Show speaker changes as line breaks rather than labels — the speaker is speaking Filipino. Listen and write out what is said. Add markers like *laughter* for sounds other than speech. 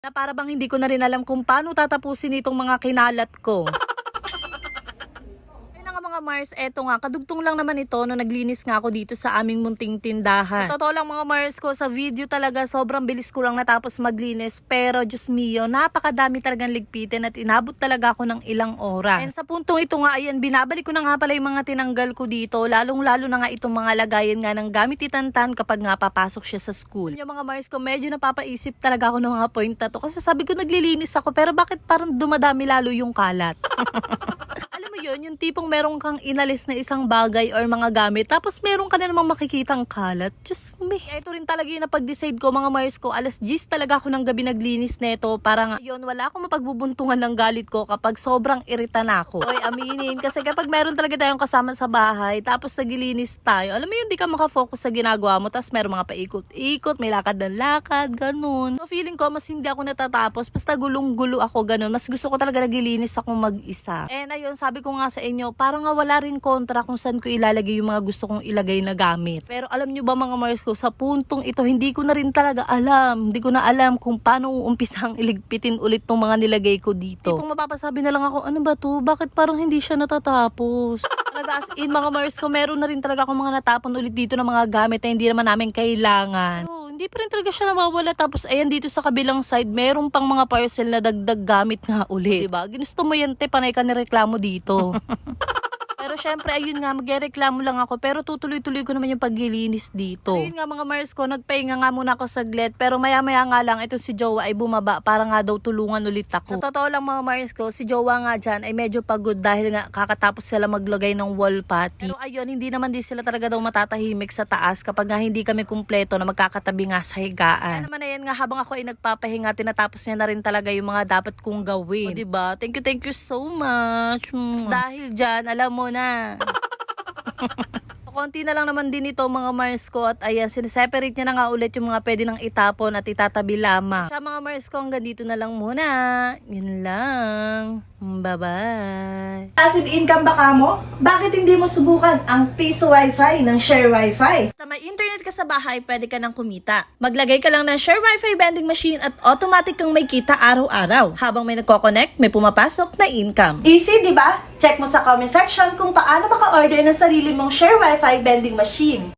Na para bang hindi ko na rin alam kung paano tatapusin itong mga kinalat ko. *laughs* Mars, eto nga, kadugtong lang naman ito no naglinis nga ako dito sa aming munting tindahan. Sa Totoo lang mga Mars ko, sa video talaga sobrang bilis ko lang natapos maglinis. Pero Diyos mio, napakadami talagang ligpitin at inabot talaga ako ng ilang oras. And sa puntong ito nga, ayan, binabalik ko na nga pala yung mga tinanggal ko dito. Lalong lalo na nga itong mga lagayan nga ng gamit ni Tantan kapag nga papasok siya sa school. Yung mga Mars ko, medyo napapaisip talaga ako ng mga point na to. Kasi sabi ko naglilinis ako, pero bakit parang dumadami lalo yung kalat? *laughs* Yun, yung tipong meron kang inalis na isang bagay or mga gamit, tapos meron ka na namang makikitang kalat. Just me. Ito rin talaga yung napag-decide ko, mga Mars ko. Alas 10 talaga ako ng gabi naglinis neto. Para nga, yun, wala akong mapagbubuntungan ng galit ko kapag sobrang irita na ako. Oy, aminin. Kasi kapag meron talaga tayong kasama sa bahay, tapos naglilinis tayo, alam mo yun, di ka makafocus sa ginagawa mo, tapos meron mga paikot-ikot, may lakad ng lakad, ganun. So, feeling ko, mas hindi ako natatapos, basta gulong-gulo ako, ganun. Mas gusto ko talaga naglilinis ako mag-isa. And ayun, sabi ko nga sa inyo, parang nga wala rin kontra kung saan ko ilalagay yung mga gusto kong ilagay na gamit. Pero alam nyo ba mga Mars ko, sa puntong ito, hindi ko na rin talaga alam. Hindi ko na alam kung paano uumpisang *laughs* iligpitin ulit tong mga nilagay ko dito. Tipong mapapasabi na lang ako, ano ba to? Bakit parang hindi siya natatapos? Talaga as in mga Mars ko, meron na rin talaga akong mga natapon ulit dito ng mga gamit na hindi naman namin kailangan. Oh, hindi pa rin talaga siya nawawala. Tapos ayan dito sa kabilang side, meron pang mga parcel na dagdag gamit nga ulit. Diba? Ginusto mo yan, te, panay ka nireklamo dito. *laughs* Syempre, ayun nga, magreklamo lang ako. Pero tutuloy-tuloy ko naman yung paglilinis dito. Ayun nga mga Mars ko, nagpahinga nga muna ako saglit. Pero maya-maya nga lang, ito si Jowa ay bumaba para nga daw tulungan ulit ako. Sa totoo lang mga Mars ko, si Jowa nga dyan ay medyo pagod dahil nga kakatapos sila maglagay ng wall putty. Pero ayun, hindi naman din sila talaga daw matatahimik sa taas kapag nga hindi kami kumpleto na magkakatabi nga sa higaan. Kaya naman ayan nga, habang ako ay nagpapahinga, tinatapos niya na rin talaga yung mga dapat kong gawin. O, diba? Thank you, thank you so much. Mwah. Dahil dyan, alam mo na. *laughs* Konti na lang naman din ito mga Mars ko at ayan, sineseparate niya na nga ulit yung mga pwede nang itapon at itatabi lamang. Sa mga Mars ko, hanggang dito na lang muna. Yun lang. Bye-bye.
Passive income ba ka mo? Bakit hindi mo subukan ang Piso Wi-Fi ng Share Wi-Fi?
Basta may internet ka sa bahay, pwede ka nang kumita. Maglagay ka lang ng Share Wi-Fi vending machine at automatic kang may kita araw-araw. Habang may nagko-connect, may pumapasok na income.
Easy, di ba? Check mo sa comment section kung paano maka-order ng sarili mong Share Wi-Fi vending machine.